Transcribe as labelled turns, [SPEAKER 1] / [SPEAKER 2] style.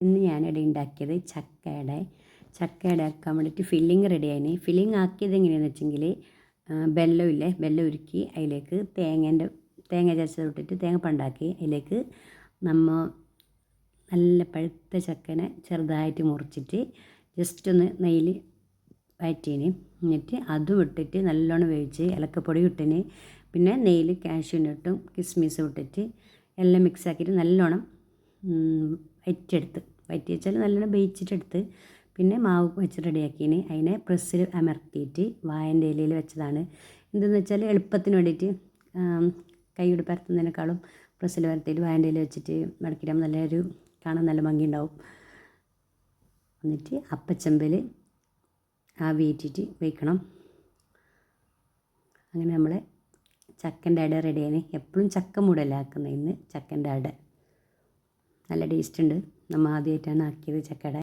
[SPEAKER 1] ഇന്ന് ഞാനിവിടെ ഉണ്ടാക്കിയത് ചക്കയുടെ ചക്കയുടെ ആക്കാൻ വേണ്ടിയിട്ട് ഫില്ലിങ് റെഡി ആയിന്. ഫില്ലിങ് ആക്കിയത് എങ്ങനെയാണെന്ന് വെച്ചെങ്കിൽ ബെല്ലം ഇല്ലേ ബെല്ലം ഉരുക്കി അതിലേക്ക് തേങ്ങേന്റെ തേങ്ങ ചതച്ചത് ഇട്ടിട്ട് തേങ്ങ പണ്ടാക്കി അതിലേക്ക് നമ്മ നല്ല പഴുത്ത ചക്കനെ ചെറുതായിട്ട് മുറിച്ചിട്ട് ജസ്റ്റ് ഒന്ന് നെയ്യിൽ വയറ്റീന്. എന്നിട്ട് അതും ഇട്ടിട്ട് നല്ലോണം വേവിച്ച് ഇലക്കപ്പൊടി ഇട്ടിന്. പിന്നെ നെയ്യിൽ കാഷ്യൂനിട്ടും കിസ്മിസും ഇട്ടിട്ട് എല്ലാം മിക്സ് ആക്കിയിട്ട് നല്ലോണം വയറ്റിയെടുത്ത്. വയറ്റി വെച്ചാൽ നല്ലോണം വേവിച്ചിട്ടെടുത്ത് പിന്നെ മാവ് വെച്ച് റെഡിയാക്കിന് അതിനെ പ്രസ്സിൽ അമർത്തിയിട്ട് വായന്റെ ഇലയിൽ വെച്ചതാണ്. എന്തെന്ന് വെച്ചാൽ എളുപ്പത്തിന് വേണ്ടിയിട്ട് കൈയോട് പരത്തുന്നതിനേക്കാളും പ്രസ്സിൽ പരത്തിയിട്ട് വായന്റെ ഇല വെച്ചിട്ട് മടക്കിടാൻ നല്ലൊരു കാണാൻ നല്ല ഭംഗിയുണ്ടാവും. എന്നിട്ട് അപ്പച്ചമ്പിൽ ആവിയേറ്റിട്ട് വയ്ക്കണം അങ്ങനെ നമ്മളെ ചക്കന്റെ അട റെഡിയാണ് എപ്പോഴും ചക്ക ഇന്ന് ചക്കന്റെ അട. നല്ല ടേസ്റ്റ് ഉണ്ട്. നമ്മൾ ആദ്യമായിട്ടാണ് ആക്കിയത് ചക്കയുടെ